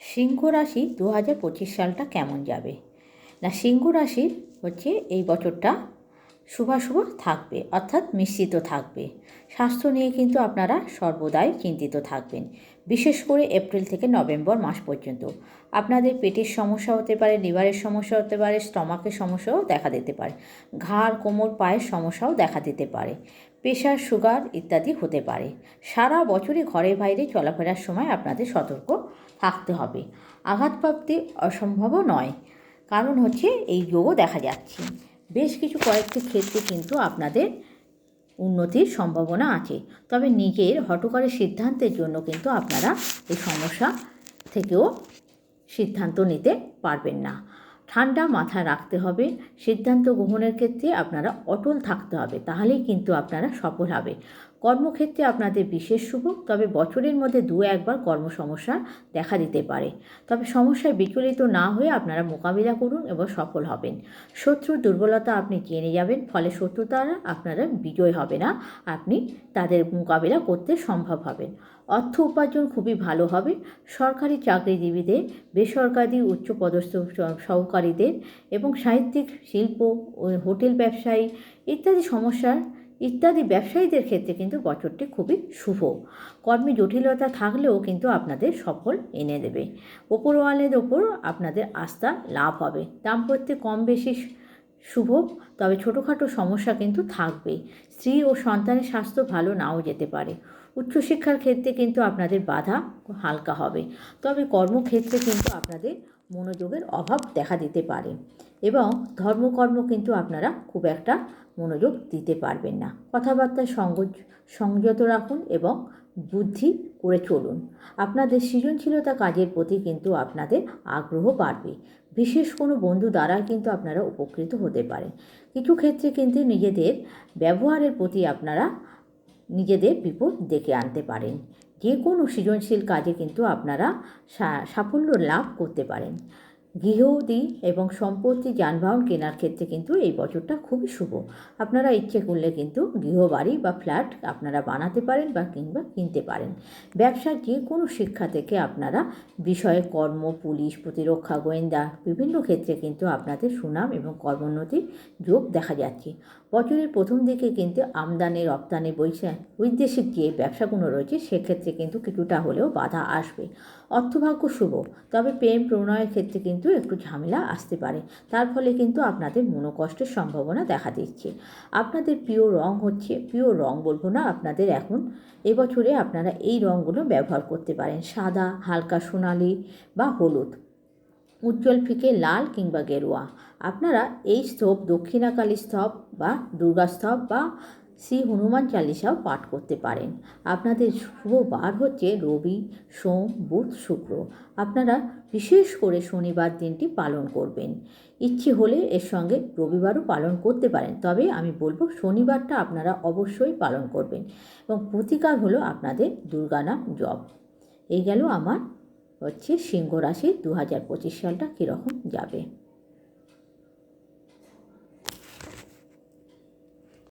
সিংহ রাশি দু হাজার পঁচিশ সালটা কেমন যাবে? না, সিংহ রাশির হচ্ছে এই বছরটা শুভাশুভ থাকবে, অর্থাৎ মিশ্রিত থাকবে। স্বাস্থ্য নিয়ে কিন্তু আপনারা সর্বদাই চিন্তিত থাকবেন, বিশেষ করে এপ্রিল থেকে নভেম্বর মাস পর্যন্ত। আপনাদের পেটের সমস্যা হতে পারে, লিভারের সমস্যা হতে পারে, স্টমাকের সমস্যাও দেখা দিতে পারে। ঘাড়, কোমর, পায়ের সমস্যাও দেখা দিতে পারে। প্রেশার, সুগার ইত্যাদি হতে পারে। সারা বছরই ঘরে বাইরে চলাফেরার সময় আপনাদের সতর্ক থাকতে হবে। আঘাতপ্রাপ্তি অসম্ভবও নয়, কারণ হচ্ছে এই যোগও দেখা যাচ্ছে। বেশ কিছু কয়েকটি ক্ষেত্রে কিন্তু আপনাদের উন্নতির সম্ভাবনা আছে, তবে নিজের হটকারের সিদ্ধান্তের জন্য কিন্তু আপনারা এই সমস্যা থেকেও সিদ্ধান্ত নিতে পারবেন না। ঠান্ডা মাথা রাখতে হবে। সিদ্ধান্ত গ্রহণের ক্ষেত্রে আপনারা অটল থাকতে হবে। তাহলেই কিন্তু আপনারা সফল হবে। কর্মক্ষেত্রে আপনাদের বিশেষ শুভ, তবে বছরের মধ্যে দু একবার কর্মসমস্যা দেখা দিতে পারে। তবে সমস্যায় বিচলিত না হয়ে আপনারা মোকাবিলা করুন এবং সফল হবেন। শত্রুর দুর্বলতা আপনি জেনে যাবেন, ফলে শত্রু দ্বারা আপনারা বিজয় হবে না। আপনি তাদের মোকাবিলা করতে সম্ভব হবেন। অর্থ উপার্জন খুবই ভালো হবে। সরকারি চাকরিজীবীদের, বেসরকারি উচ্চপদস্থ সহকারীদের এবং সাহিত্যিক, শিল্প হোটেল ব্যবসায়ী ইত্যাদি সমস্যার ইত্যাদি ব্যবসায়ীদের ক্ষেত্রে কিন্তু বছরটি খুবই শুভ। কর্মে জটিলতা থাকলেও কিন্তু আপনাদের সফল এনে দেবে। ওপরওয়ালের ওপর আপনাদের আস্থা লাভ হবে। দাম্পত্যে কম বেশি শুভ, তবে ছোটোখাটো সমস্যা কিন্তু থাকবে। স্ত্রী ও সন্তানের স্বাস্থ্য ভালো নাও যেতে পারে। উচ্চশিক্ষার ক্ষেত্রে কিন্তু আপনাদের বাধা হালকা হবে। তবে কর্মক্ষেত্রে কিন্তু আপনাদের মনোযোগের অভাব দেখা দিতে পারে। এবং ধর্মকর্ম কিন্তু আপনারা খুব একটা মনোযোগ দিতে পারবেন না। কথাবার্তায় সঙ্গ, সংযত রাখুন এবং বুদ্ধি করে চলুন। আপনাদের সৃজনশীলতা কাজের প্রতি কিন্তু আপনাদের আগ্রহ বাড়বে। বিশেষ কোনো বন্ধু দ্বারা কিন্তু আপনারা উপকৃত হতে পারেন। কিছু ক্ষেত্রে কিন্তু নিজেদের ব্যবহারের প্রতি আপনারা নিজেদের বিপদ ডেকে আনতে পারেন। যে কোনো সৃজনশীল কাজে কিন্তু আপনারা সাফল্য লাভ করতে পারেন। গৃহদি এবং সম্পত্তি যানবাহন কেনার ক্ষেত্রে কিন্তু এই বছরটা খুবই শুভ। আপনারা ইচ্ছে করলে কিন্তু গৃহবাড়ি বা ফ্ল্যাট আপনারা বানাতে পারেন বা কিংবা কিনতে পারেন। ব্যবসার যে কোনো শিক্ষা থেকে আপনারা বিষয়ে কর্ম, পুলিশ, প্রতিরক্ষা, গোয়েন্দা বিভিন্ন ক্ষেত্রে কিন্তু আপনাদের সুনাম এবং কর্মোন্নতির যোগ দেখা যাচ্ছে। বছরের প্রথম দিকে কিন্তু আমদানি, রপ্তানি, বৈশা বৈদেশিক যে ব্যবসাগুলো রয়েছে সেক্ষেত্রে কিন্তু কিছুটা হলেও বাধা আসবে। অর্থভাগ্য শুভ। তবে প্রেম প্রণয়ের ক্ষেত্রে কিন্তু একটু ঝামেলা আসতে পারে। তার ফলে কিন্তু আপনাদের মনোকষ্টের সম্ভাবনা দেখা দিচ্ছে। আপনাদের প্রিয় রং হচ্ছে, প্রিয় রং বলব না, আপনাদের এখন এবছরে আপনারা এই রঙগুলো ব্যবহার করতে পারেন। সাদা, হালকা সোনালি বা হলুদ, উজ্জ্বল ফিকে লাল কিংবা গেরুয়া। আপনারা এই স্তব, দক্ষিণাকালী স্তব বা দুর্গা স্তব বা শ্রী হনুমান চালিসাও পাঠ করতে পারেন। আপনাদের শুভ বার হচ্ছে রবি, সোম, বুধ, শুক্র। আপনারা বিশেষ করে শনিবার দিনটি পালন করবেন। ইচ্ছে হলে এর সঙ্গে রবিবারও পালন করতে পারেন। তবে আমি বলব, শনিবারটা আপনারা অবশ্যই পালন করবেন এবং প্রতিকার হলো আপনাদের দুর্গানাম জপ। এই গেল আমার হচ্ছে সিংহ রাশি। দু হাজার পঁচিশ সালটা কীরকম যাবে?